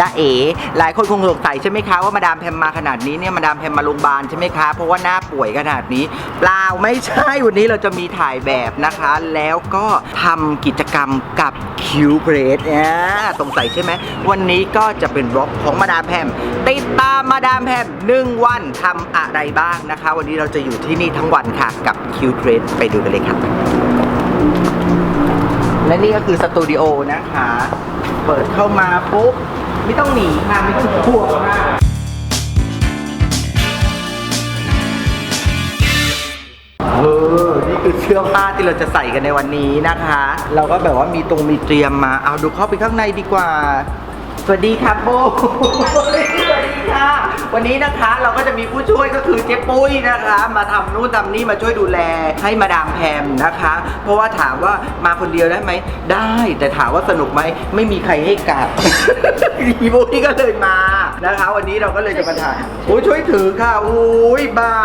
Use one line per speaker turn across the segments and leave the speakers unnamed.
ตาเอ๋หลายคนคงสงสัยใช่ไหมคะว่ามาดามแพมมาขนาดนี้เนี่ยมาดามแพมมาโรงพยาบาลใช่ไหมคะ เพราะว่าหน้าป่วยขนาดนี้ เปล่าไม่ใช่วันนี้เราจะมีถ่ายแบบนะคะ แล้วก็ทำกิจกรรมกับคิวเพรสเนี่ยสงสัยใช่ไหมวันนี้ก็จะเป็นบล็อกของมาดามแพมติดตามมาดามแพมหนึ่งวันทำอะไรบ้างนะคะ วันนี้เราจะอยู่ที่นี่ทั้งวันค่ะกับคิวเพรสไปดูกันเลยค่ะและนี่ก็คือสตูดิโอนะคะ เปิดเข้ามาปุ๊บ ไม่ต้องหนีค่ะไม่ต้องกลัวมากเออ นี่คือเสื้อผ้าที่เราจะใส่กันในวันนี้นะคะ เราก็แบบว่ามีตรงมีเตรียมมา เอาดูเข้าไปข้างในดีกว่า สวัสดีครับโบ วัสดีค่ะ วันนี้นะคะเราก็จะมีผู้ช่วยก็คือเจ๊ปุ้ยนะคะ มาทำนู่นทำนี่มาช่วยดูแลให้มาดามแพมนะคะ เพราะว่าถามว่ามาคนเดียวได้ไหมได้ แต่ถามว่าสนุกไหมไม่มีใครให้กลับอีปุ้ยก็เลยมานะคะ วันนี้เราก็เลยจะมาถ่ายโอ้ยช่วยถือค่ะโอ้ยบ้า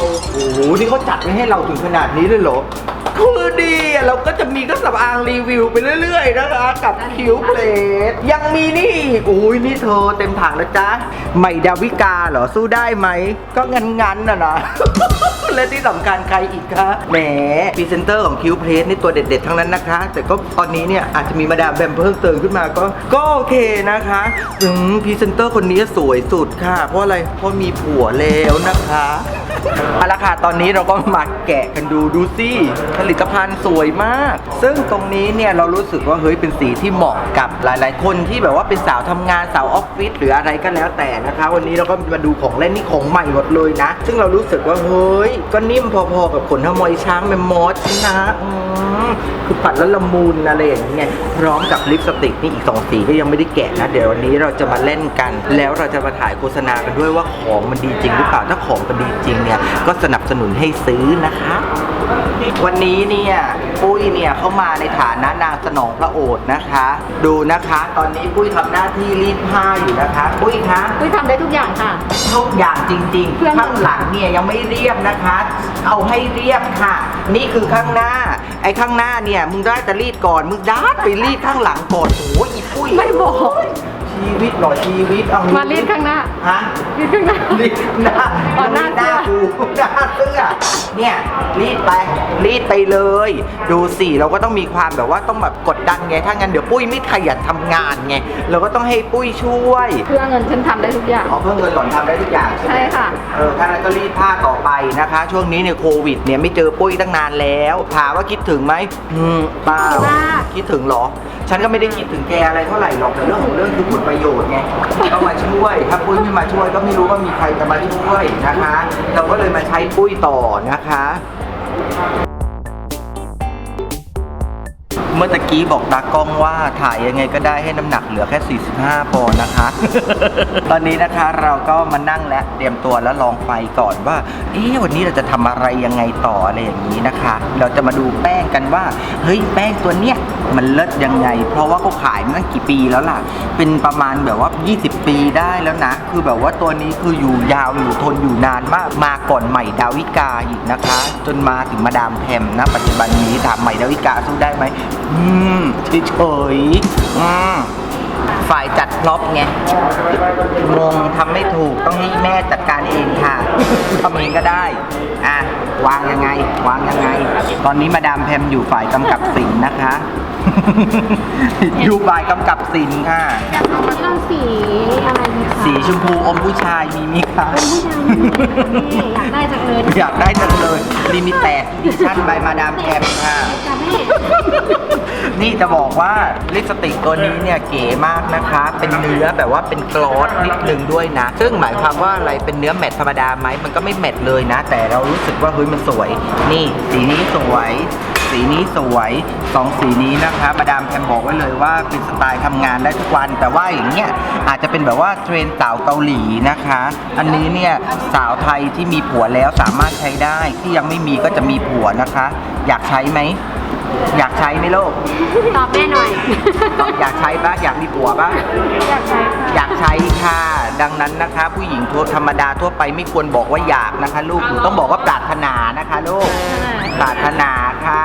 วโอ้โหนี่เขาจัดไว้ให้เราถึงขนาดนี้เลยเหรอคือดีเราก็จะมีก็สำอางรีวิวไปเรื่อย ๆ นะคะ กับคิวเพลทยังมีนี่อีกอุ้ยนี่เธอเต็มถังนะจ๊ะใหม่ดาวิกาเหรอสู้ได้ไหม ก็งันๆน่ะนะ และที่สำคัญใครอีกคะแหมพรีเซนเตอร์ของคิวเพลสนี่ตัวเด็ด ๆ ทั้งนั้นนะคะ แต่ก็ตอนนี้เนี่ยอาจจะมีมาดามแบมเพิ่มเติมขึ้นมาก็ ก็โอเคนะคะถึงพรีเซนเตอร์คนนี้สวยสุดค่ะ เพราะอะไรเพราะมีผัวแล้วนะคะเอาละค่ะตอนนี้เราก็มาแกะกันดูดูสิผลิตภัณฑ์สวยมาก ซึ่งตรงนี้เนี่ยเรารู้สึกว่าเฮ้ยเป็นสีที่เหมาะกับหลาย ๆ คนที่แบบว่าเป็นสาวทำงานสาวออฟฟิศหรืออะไรก็แล้วแต่นะคะ วันนี้เราก็มาดูของเล่นนี่ของใหม่หมดเลยนะ ซึ่งเรารู้สึกว่าเฮ้ยก็นิ่มพอๆกับขนทมอยช้างแมมมอสนะอืม คือปัดแล้วละมุนอะไรอย่างเงี้ยพร้อมกับลิปสติกนี่อีกสองสีก็ยังไม่ได้แกะนะเดี๋ยววันนี้เราจะมาเล่นกัน แล้วเราจะมาถ่ายโฆษณากันด้วยว่าของมันดีจริงหรือเปล่าถ้าของมันดีจริงเนี่ยก็สนับสนุนให้ซื้อนะคะ วันนี้เนี่ยปุ้ยเนี่ยเข้ามาในฐานะนางสนองพระโอษฐ์นะคะ ดูนะคะ ตอนนี้ปุ้ยทำหน้าที่รีดผ้าอยู่นะคะปุ้ยคะ
อุ้ยทำได้ทุกอย่างค่ะ
ทุกอย่างจริง
เพื่อน
ๆข้างหลังเนี่ยยังไม่เรียบนะคะ เอาให้เรียบค่ะ นี่คือข้างหน้า ไอ้ข้างหน้าเนี่ย มึงได้แต่รีดก่อน มึงด้านไปรีดข้างหลังก่อนโอ้ยอีปุ้ย
ไม่บอก
ชีวิตหน่อยชีวิตเอา
มารีดข้างหน้า
ฮะ
รีดข้างหน้า
รีดหน้า
อ๋อหน้า
หน้า
เสื้
กู
อ
หน้าเสื้อเนี่ยรีดไปรีดไปเลย ดูสิเราก็ต้องมีความแบบว่าต้องแบบกดดันไงถ้างั้นเดี๋ยวปุ้ยไม่ขยันทำงานไงเราก็ต้องให้ปุ้ยช่วย
เพื่อเงินฉันทำได้ทุกอย่าง
อ๋อเพิ่มเงินหล่อนทำได้ทุกอย่างใช่ไหม
ใช่ค่ะ
เออถ้างั้นก็รีดผ้าต่อไปนะคะ ช่วงนี้เนี่ยโควิดเนี่ยไม่เจอปุ้ยตั้งนานแล้ว ถามว่าคิดถึงไหมอืมเปล่า
มาก
คิดถึงเหรอ ฉันก็ไม่ได้คิดถึงแกอะไรเท่าไหร่หรอกแต่เรื่องของเรื่องคือผลประโยชน์ไงก็มาช่วย ถ้าปุ้ยไม่มาช่วยก็ไม่รู้ว่ามีใครจะมาช่วยนะคะ เราก็เลยมาใช้ปุ้ยต่อนะคะ เมื่อตะกี้บอกตากล้องว่าถ่ายยังไงก็ได้ให้น้ำหนักเหลือแค่ 45พอนะคะ ตอนนี้นะคะเราก็มานั่งและเตรียมตัวแล้วลองไฟก่อนว่า เอ๊ะวันนี้เราจะทำอะไรยังไงต่ออะไรอย่างนี้นะคะ เราจะมาดูแป้งกันว่า เฮ้ยแป้งตัวเนี้ยมันเลิศยังไง เพราะว่าเขาขายมาตั้งกี่ปีแล้วล่ะ เป็นประมาณแบบว่า 20 ปีได้แล้วนะ คือแบบว่าตัวนี้คืออยู่ยาวอยู่ทนอยู่นานมาก มาก่อนใหม่ดาวิกาอีกนะคะ จนมาถึงมาดามแพมนะ ปัจจุบันนี้ถามใหม่ดาวิกาสู้ได้ไหมอืมเฉยๆอืม ฝ่ายจัดพร็อพไงงงทำไม่ถูกต้องให้แม่จัดการเองค่ะทำเองก็ได้ อะ วางยังไง วางยังไง ตอนนี้มาดามแพมอยู่ฝ่ายกำกับสินนะคะ อยู่ฝ่ายกำกับสินค่ะ
อยากเอามาทำสีอะไรดีคะ
สีชมพูอมผู้ชายมีมิคะ
เป็นผู้ชายนี่อยากได้จังเลย
อยากได้จังเลยลิมิเต็ดดิชั่นบายมาดามแพมค่ะ
จ้ะแม่
นี่จะบอกว่าลิปสติกตัวนี้เนี่ยเก๋มากนะคะ เป็นเนื้อแบบว่าเป็นกลอสนิดนึงด้วยนะ ซึ่งหมายความว่าอะไรเป็นเนื้อแมตต์ธรรมดาไหมมันก็ไม่แมตต์เลยนะ แต่เรารู้สึกว่าเฮ้ยมันสวย นี่สีนี้สวย สีนี้สวยสองสีนี้นะคะมาดามแพมบอกไว้เลยว่าเป็นสไตล์ทำงานได้ทุกวัน แต่ว่าอย่างเงี้ยอาจจะเป็นแบบว่าเทรนสาวเกาหลีนะคะ อันนี้เนี่ยสาวไทยที่มีผัวแล้วสามารถใช้ได้ที่ยังไม่มีก็จะมีผัวนะคะ อยากใช้ไหม อยากใช้ไหมโลก
ตอบแม่หน่อย
อยากใช้ปะอยากมีผัวปะ
อยากใช้ค่ะ
อยากใช้ค่ะ ดังนั้นนะคะ ผู้หญิงทั่วธรรมดาทั่วไปไม่ควรบอกว่าอยากนะคะ ลูกหนูต้องบอกว่าปรารถนานะคะลูกเอปรารถนาค่ะ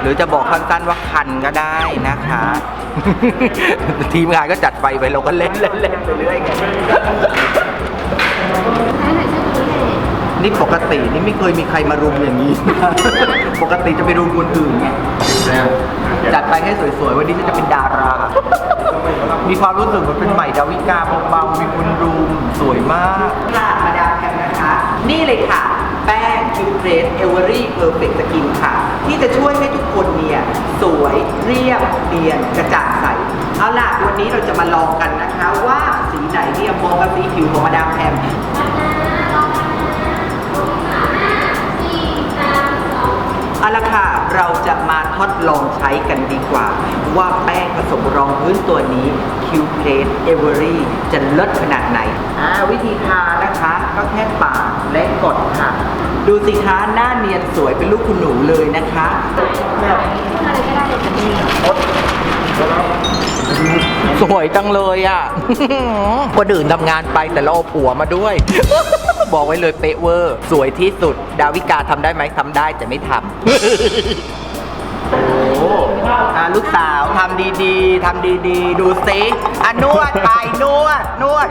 หรือจะบอกสั้นๆว่าคันก็ได้นะคะ ทีมงานก็จัดไปไปเราก็เล่นเล่นเล่นไปเรื่อยไง
ให้ใส่เสื้อตัวนี้เลย
นี่ปกตินี่ไม่เคยมีใครมารุมอย่างนี้ ปกติจะไปรุมคนอื่นไง จัดไปให้สวยๆ วันนี้ฉันจะเป็นดารา มีความรู้สึกเหมือนเป็นใหม่ดาวิกาเบาๆมีคนรุมสวยมากค่ะมาดามแพมนะคะ นี่เลยค่ะ แป้งคิวเ a สเอเวอรี่เพอร์เฟกต์สกินค่ะ ที่จะช่วยให้ทุกคนเนี่ย สวยเรียบเนียนกระจ่างใส เอาล่ะ วันนี้เราจะมาลองกันนะคะว่าสีไหนเนี่ยเหมองกับสีผิวของมาดามแพมเอาละค่ะ เราจะมาทดลองใช้กันดีกว่า ว่าแป้งผสมรองพื้นตัวนี้ Q Plate Every จะเลิศขนาดไหนอ่าวิธีทานะคะ ก็แค่ปาดและกดค่ะ ดูสิคะหน้าเนียนสวยเป็นลูกคุณหนูเลยนะคะ
อะไรก็ได้เลยค่ะพี่
สวยจังเลยอะคนอื่นทำงานไปแต่เราเอาผัวมาด้วย บอกไว้เลยเป๊ะเวอร์ สวยที่สุด ดาวิกาทำได้ไหมทำได้แต่ไม่ทำ โอ้อะลูกสาวทำดีๆทำดีๆ ดูซิอะนวดถ่ายนวดนวด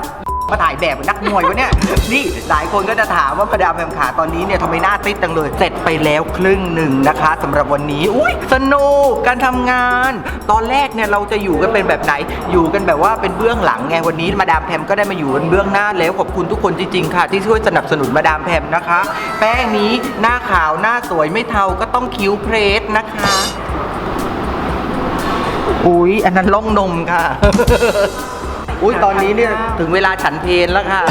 มาถ่ายแบบเหมือนนักมวยวะเนี่ย นี่หลายคนก็จะถามว่าพระดามแพมขาตอนนี้เนี่ยทำไมหน้าติดจังเลย เสร็จไปแล้วครึ่งหนึ่งนะคะสำหรับวันนี้ อุ้ยสนุกการทำงาน ตอนแรกเนี่ยเราจะอยู่กันเป็นแบบไหน อยู่กันแบบว่าเป็นเบื้องหลังไงวันนี้มาดามแพมก็ได้มาอยู่กันเบื้องหน้าแล้วขอบคุณทุกคนจริงๆค่ะ ที่ช่วยสนับสนุนมาดามแพมนะคะ แป้งนี้หน้าขาวหน้าสวยไม่เทาก็ต้องคิ้วเพรสนะคะ อุ๊ยอันนั้นล่องนมค่ะ อุ้ยตอนนี้เนี่ยถึงเวลาฉันเพลแล้วค่ะ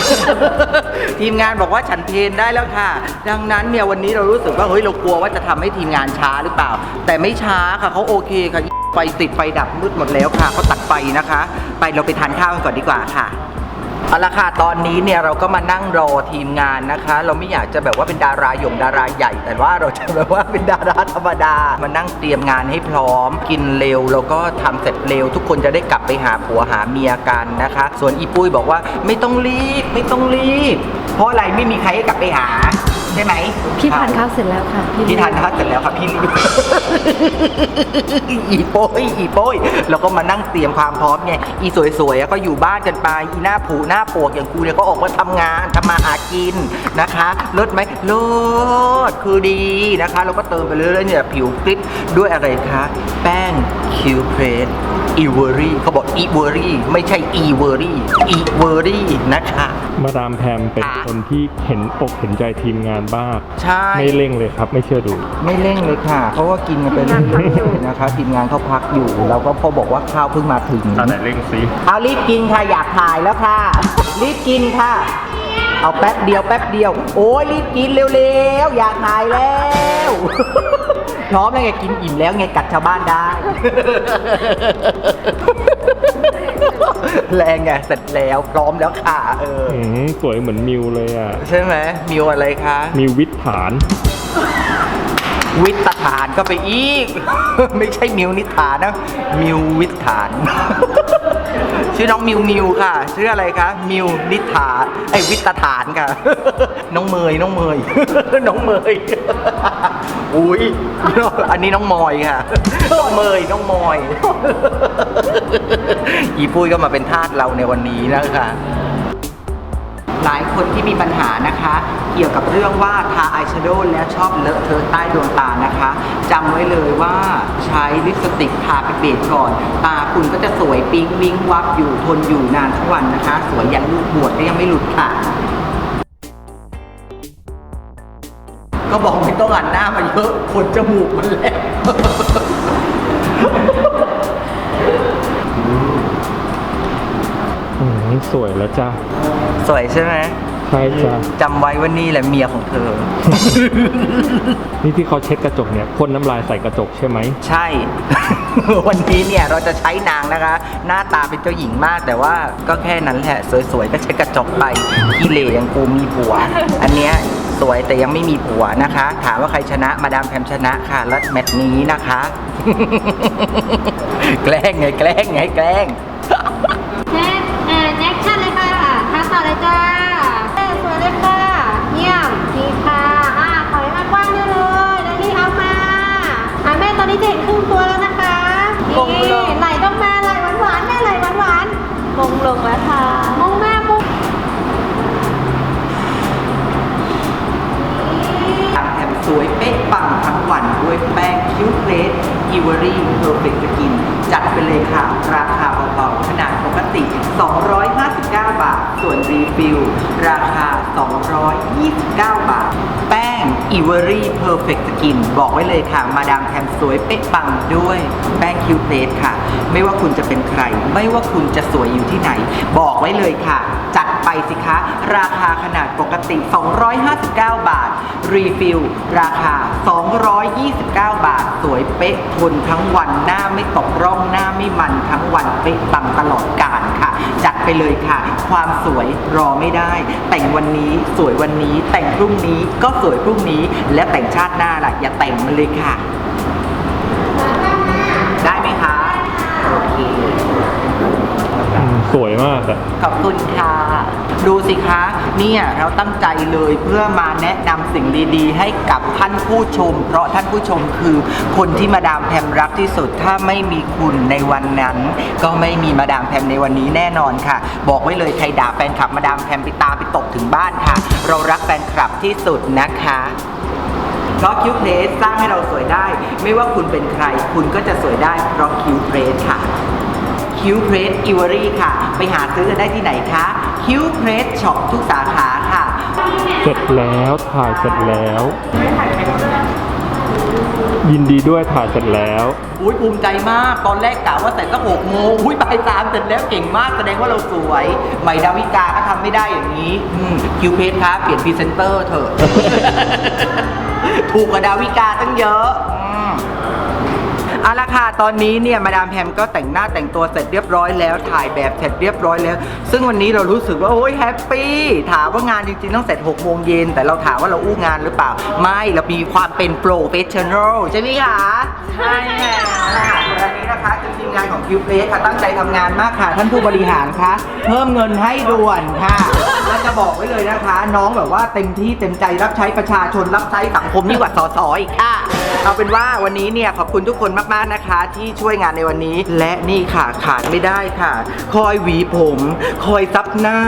ทีมงานบอกว่าฉันเพลได้แล้วค่ะ ดังนั้นเนี่ยวันนี้เรารู้สึกว่าเฮ้ยเรากลัวว่าจะทำให้ทีมงานช้าหรือเปล่า แต่ไม่ช้าค่ะเขาโอเคค่ะไฟติดไฟดับมืดหมดแล้วค่ะเขาตัดไฟนะคะ ไปเราไปทานข้าวกันก่อนดีกว่าค่ะ เอาละค่ะตอนนี้เนี่ยเราก็มานั่งรอทีมงานนะคะ เราไม่อยากจะแบบว่าเป็นดาราหยงดาราใหญ่ แต่ว่าเราจะแบบว่าเป็นดาราธรรมดา มานั่งเตรียมงานให้พร้อม กินเร็วแล้วก็ทำเสร็จเร็ว ทุกคนจะได้กลับไปหาผัวหาเมียกันนะคะ ส่วนอีปุ้ยบอกว่าไม่ต้องรีบไม่ต้องรีบ เพราะอะไรไม่มีใครให้กลับไปหาใช่ไหม
พี่ทานข้าวเสร็จแล้วค่ะ
พี่ทานข้าวเสร็จแล้วครับพี่รีบ อีโป้ยอีโป้ยเราก็มานั่งเตรียมความพร้อมไงอีสวยๆอะก็อยู่บ้านกันไปอีหน้าผูหน้าปวกอย่างกูเนี่ยก็ออกมาทำงานทำมาหากินนะคะลดไหมลดคือดีนะคะ เราก็เติมไปเรื่อยๆเนี่ยผิวกริบด้วยอะไรคะแป้งคิวเพรสอีเวอรี่เขาบอกอีเวอรี่ไม่ใช่อีเวอรี่อีเวอรี่นะคะ
มาดามแพมเป็น
ค่ะ
คนที่เห็นอกเห็นใจทีมงานบ้าง
ใช่
ไม่เร่งเลยครับ ไม่เชื่อดู
ไม่เร่งเลยค่ะ เพราะว่ากินกันไปเรื่อยๆนะคะทีมงานเขาพักอยู่ เราก็พอบอกว่าข้าวเพิ่งมาถึง
อันไหนเร่งซิ
เอารีบกินค่ะอยากถ่ายแล้วค่ะ รีบกินค่ะ เอาแป๊บเดียวแป๊บเดียว โอ้ยรีบกินเร็วๆอยากถ่ายแล้วพร้อมแล้วไงกินอิ่มแล้วไงกัดชาวบ้านได้ แรงไงเสร็จแล้วพร้อมแล้วค่ะเออ
อืมสวยเหมือนมิวเลยอะ
ใช่ไหมมิวอะไรคะ
มิววิทย์ฐาน
วิทฐานก็ไปอีก ไม่ใช่มิวนิฐานนะ มิววิทฐาน ชื่อน้องมิวมิวค่ะ ชื่ออะไรคะ มิวนิฐานไอ้วิทฐานค่ะ น้องเมยน้องเมยน้องเมยอุ้ยอันนี้น้องมอยค่ะ น้องเมยน้องมอย อีปุ้ยก็มาเป็นทาสเราในวันนี้นะคะ หลายคนที่มีปัญหานะคะ เกี่ยวกับเรื่องว่าทาอายแชโดว์แล้วชอบเลอะเทอะใต้ดวงตานะคะจำไว้เลยว่าใช้ลิปสติกทาเป็นเบสก่อน ตาคุณก็จะสวยปิ๊งวิ้งวับอยู่ทนอยู่นานทั้งวันนะคะ สวยยันลูกบวชก็ยังไม่หลุดค่ะก็บอกไม่ต้องหันหน้ามาเยอะขนจมูกมันแหลม
อืมสวยแล้วจ้า
สวยใช่ไหม
ใช่จ้า
จำไว้ว่านี่แหละเมียของเธอ
นี่ที่เขาเช็ดกระจกเนี่ยพ่นน้ำลายใส่กระจกใช่ไหม
ใช่ วันนี้เนี่ยเราจะใช้นางนะคะ หน้าตาเป็นเจ้าหญิงมาก แต่ว่าก็แค่นั้นแหละ สวยๆ ก็ใช้กระจกไปขี้เหร่ยังกูมีผัว อันเนี้ยสวยแต่ยังไม่มีผัวนะคะ ถามว่าใครชนะมาดามแพมชนะค่ะแล้วแมตช์นี้นะคะ แกล้งไงแกล้งไงแกล้ง
แน็ ด้วยแป้
งคิ้วเพรสอิวอรี่เพอร์เฟกต์สกิน จัดไปเลยค่ะ ราคาเบาๆ ขนาดปกติ 259 บาท ส่วนรีฟิลราคา 229 บาท แป้งอิวอรี่เพอร์เฟกต์สกิน บอกไว้เลยค่ะ มาดามแถมสวยเป๊ะปังด้วยแป้งคิวเพรสค่ะ ไม่ว่าคุณจะเป็นใคร ไม่ว่าคุณจะสวยอยู่ที่ไหน บอกไว้เลยค่ะ จัด สิคะ ราคาขนาดปกติ 259 บาท รีฟิลราคา 229 บาท สวยเป๊ะทนทั้งวันหน้าไม่ตกร่องหน้าไม่มันทั้งวันเป๊ะปังตลอดกาลค่ะ จัดไปเลยค่ะ ความสวยรอไม่ได้ แต่งวันนี้สวยวันนี้แต่งพรุ่งนี้ก็สวยพรุ่งนี้และแต่งชาติหน้าล่ะอย่าแต่งมันเลยค่ะ
สวยมากอะ
ขอบคุณค่ะ ดูสิคะ เนี่ยเราตั้งใจเลยเพื่อมาแนะนำสิ่งดีๆ ให้กับท่านผู้ชม เพราะท่านผู้ชมคือคนที่มาดามแพมรักที่สุด ถ้าไม่มีคุณในวันนั้น ก็ไม่มีมาดามแพมในวันนี้แน่นอนค่ะ บอกไว้เลยใครด่าแฟนคลับมาดามแพมไปตามไปตกถึงบ้านค่ะ เรารักแฟนคลับที่สุดนะคะ เพราะคิวเพลสสร้างให้เราสวยได้ ไม่ว่าคุณเป็นใคร คุณก็จะสวยได้เพราะคิวเพลสค่ะ คิวเพรสอิวอรี่ค่ะ ไปหาซื้อกันได้ที่ไหนคะคิวเพรสช็อปทุกสาขาค่ะ
เสร็จแล้วถ่ายเสร็จแล้ว ยินดีด้วยถ่ายเสร็จแล้ว
อุ้ยภูมิใจมาก ตอนแรกกะว่าแต่ก็หกโมงอุ้ยบ่ายสามเสร็จแล้วเก่งมากแสดงว่าเราสวย ใหม่ดาวิกาก็ทำไม่ได้อย่างนี้อืมคิวเพรสคะเปลี่ยนพรีเซนเตอร์เถอะ ถูกกว่าดาวิกาตั้งเยอะอืม เอาละค่ะตอนนี้เนี่ยมาดามแพมก็แต่งหน้าแต่งตัวเสร็จเรียบร้อยแล้วถ่ายแบบเสร็จเรียบร้อยแล้ว ซึ่งวันนี้เรารู้สึกว่าโอ้ยแฮปปี้ถามว่างานจริงๆต้องเสร็จ6โมงเย็นแต่เราถามว่าเราอู้งานหรือเปล่า ไม่เรามีความเป็นโปรเฟชชั่นอลใช่ไหมคะใช่แล้ววันนี้นะคะคือทีมงานของคิวเพลสค่ะตั้งใจทำงานมากค่ะ ท่านผู้บริหารคะเพิ่มเงินให้ด่วนค่ะแล้วจะบอกไว้เลยนะคะ น้องแบบว่าเต็มที่เต็มใจรับใช้ประชาชนรับใช้สังคมยิ่งกว่าสอสอีกค่ะ เอาเป็นว่าวันนี้เนี่ยขอบคุณทุกคนมากๆนะคะ ที่ช่วยงานในวันนี้ และนี่ค่ะขาดไม่ได้ค่ะ คอยหวีผม คอยซับหน้า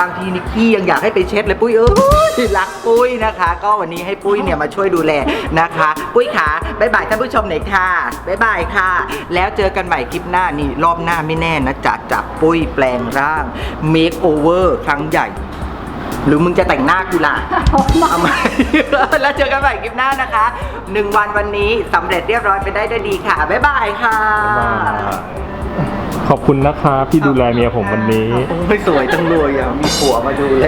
บางทีนิกกี้ยังอยากให้ไปเช็ดเลยปุ้ยเอ้ยรักปุ้ยนะคะ ก็วันนี้ให้ปุ้ยเนี่ยมาช่วยดูแลนะคะ ปุ้ยขาบ๊ายบายท่านผู้ชมหน่อยค่ะบ๊ายบายค่ะ แล้วเจอกันใหม่คลิปหน้านี่รอบหน้าไม่แน่นะจัดจับปุ้ยแปลงร่างเมคโอเวอร์ครั้งใหญ่ หรือมึงจะแต่งหน้ากูล่ะเอาไหมแล้วเจอกันใหม่คลิปหน้านะคะหนึ่งวันวันนี้สำเร็จเรียบร้อยไปได้ด้วยดีค่ะ บ๊ายบายค่ะ
ขอบคุณนะครับที่ดูแลเมียผมวันนี้
โอ้ยสวยจังเลยอะมีผัวมาดูแล